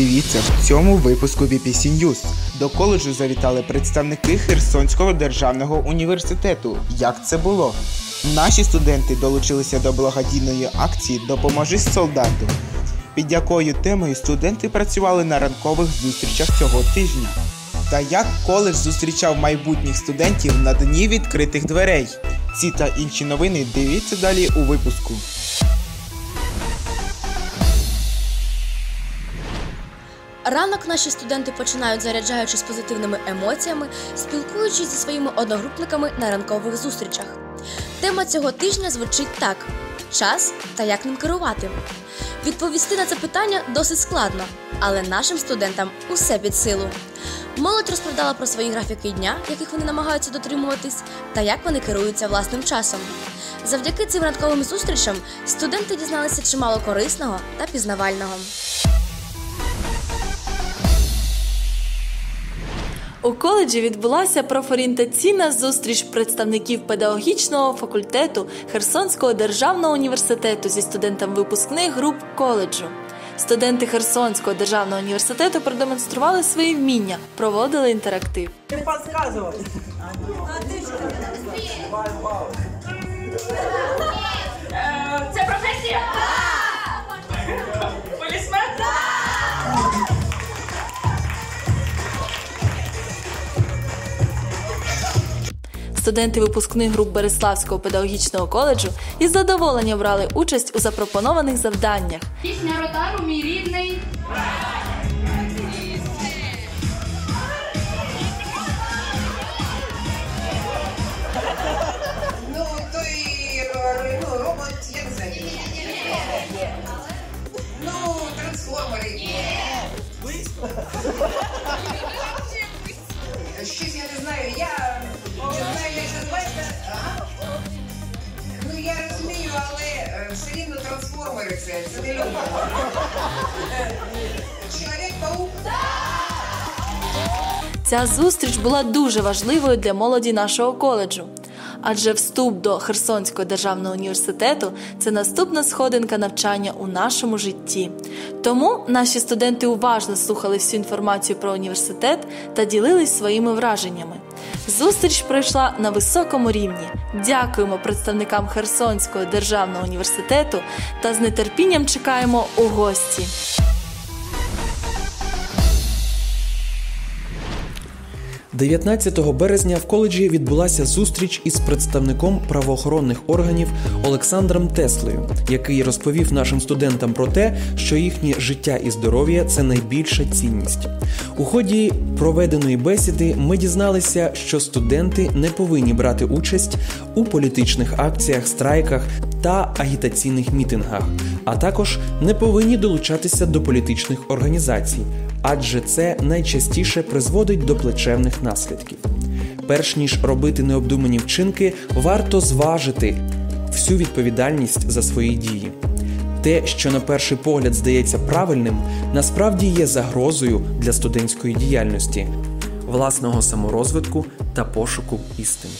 Дивіться в цьому випуску BBC News. До коледжу завітали представники Херсонського державного університету. Як це було? Наші студенти долучилися до благодійної акції Допоможи солдату. Під якою темою студенти працювали на ранкових зустрічах цього тижня. Та як коледж зустрічав майбутніх студентів на дні відкритих дверей? Ці та інші новини дивіться далі у випуску. Ранок наші студенти починають заряджаючись позитивними емоціями, спілкуючись зі своїми одногрупниками на ранкових зустрічах. Тема цього тижня звучить так: час та як ним керувати. Відповісти на це питання досить складно, але нашим студентам усе під силу. Молодь розповідала про свої графіки дня, яких вони намагаються дотримуватись, та як вони керуються власним часом. Завдяки цим ранковим зустрічам студенти дізналися чимало корисного та пізнавального. У коледжі відбулася профорієнтаційна зустріч представників педагогічного факультету Херсонського державного університету зі студентами випускних груп коледжу. Студенти Херсонського державного університету продемонстрували свої вміння, проводили інтерактив. Не Студенти випускних груп Береславського педагогічного коледжу із задоволенням брали участь у запропонованих завданнях. Пісня Ротару, мій рідний. Любов. Чоловік-паук. Ця зустріч була дуже важливою для молоді нашого коледжу. Адже вступ до Херсонського державного університету це наступна сходинка навчання у нашому житті. Тому наші студенти уважно слухали всю інформацію про університет та ділились своїми враженнями. Зустріч пройшла на високому рівні. Дякуємо представникам Херсонського державного університету та з нетерпінням чекаємо у гості. – 19 березня в коледжі відбулася зустріч із представником правоохоронних органів Олександром Теслею, який розповів нашим студентам про те, що їхнє життя і здоров'я це найбільша цінність. У ході проведеної бесіди ми дізналися, що студенти не повинні брати участь у політичних акціях, страйках та агітаційних мітингах, а також не повинні долучатися до політичних організацій, адже це найчастіше призводить до плечевних наслідків. Перш ніж робити необдумані вчинки, варто зважити всю відповідальність за свої дії. Те, що на перший погляд здається правильним, насправді є загрозою для студентської діяльності, власного саморозвитку та пошуку істини.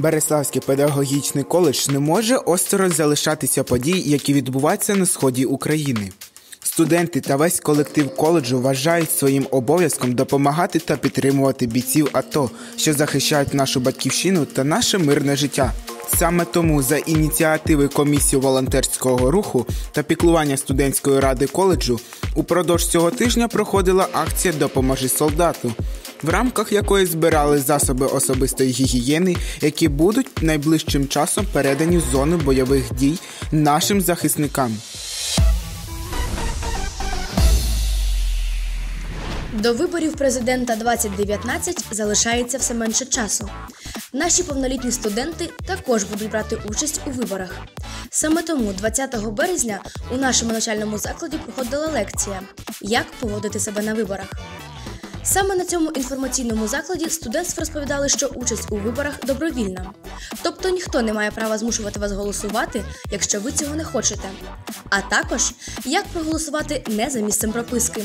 Береславський педагогічний коледж не може осторонь залишатися подій, які відбуваються на сході України. Студенти та весь колектив коледжу вважають своїм обов'язком допомагати та підтримувати бійців АТО, що захищають нашу батьківщину та наше мирне життя. Саме тому за ініціативи комісії волонтерського руху та піклування студентської ради коледжу упродовж цього тижня проходила акція Допоможи солдату, в рамках якої збирали засоби особистої гігієни, які будуть найближчим часом передані в зону бойових дій нашим захисникам. До виборів президента 2019 залишається все менше часу. Наші повнолітні студенти також будуть брати участь у виборах. Саме тому 20 березня у нашому навчальному закладі проходила лекція Як поводити себе на виборах. Саме на цьому інформаційному закладі студентство розповідали, що участь у виборах добровільна. Тобто ніхто не має права змушувати вас голосувати, якщо ви цього не хочете. А також як проголосувати не за місцем прописки.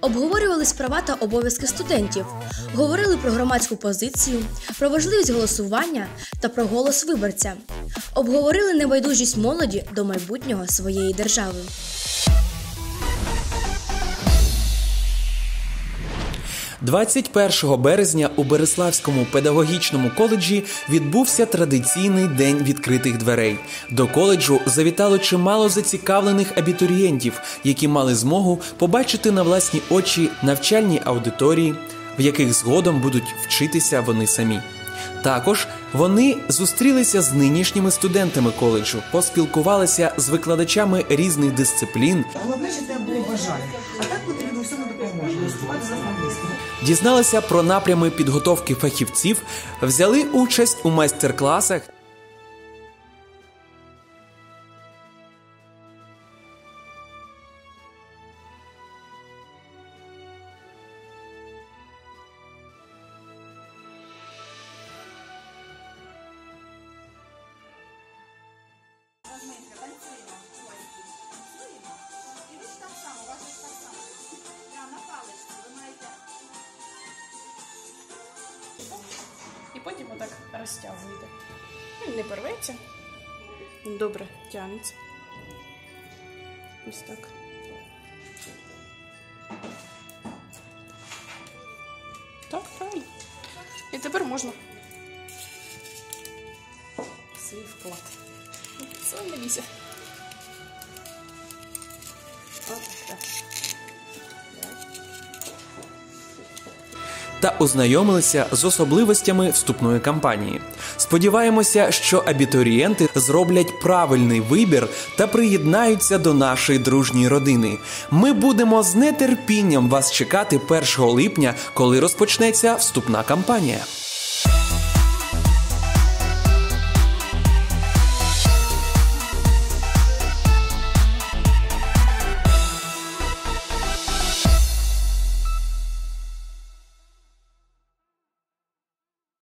Обговорювались права та обов'язки студентів, говорили про громадську позицію, про важливість голосування та про голос виборця. Обговорили небайдужість молоді до майбутнього своєї держави. – 21 березня у Береславському педагогічному коледжі відбувся традиційний день відкритих дверей. До коледжу завітало чимало зацікавлених абітурієнтів, які мали змогу побачити на власні очі навчальні аудиторії, в яких згодом будуть вчитися вони самі. Також вони зустрілися з нинішніми студентами коледжу, поспілкувалися з викладачами різних дисциплін, Головне, що тебе було бажання. А так ми тобі у всьому допоможемо. Виступати за англійською. дізналися про напрями підготовки фахівців, взяли участь у майстер-класах. І ви так само, ваші так само. Прямо паличка, ви знаєте. І потім отак розтягуєте. Він не порветься. Добре тягнеться. Ось так. Так, правильно. І тепер можна свій вклад. Так. та ознайомилися з особливостями вступної кампанії. Сподіваємося, що абітурієнти зроблять правильний вибір та приєднаються до нашої дружньої родини. Ми будемо з нетерпінням вас чекати 1 липня, коли розпочнеться вступна кампанія.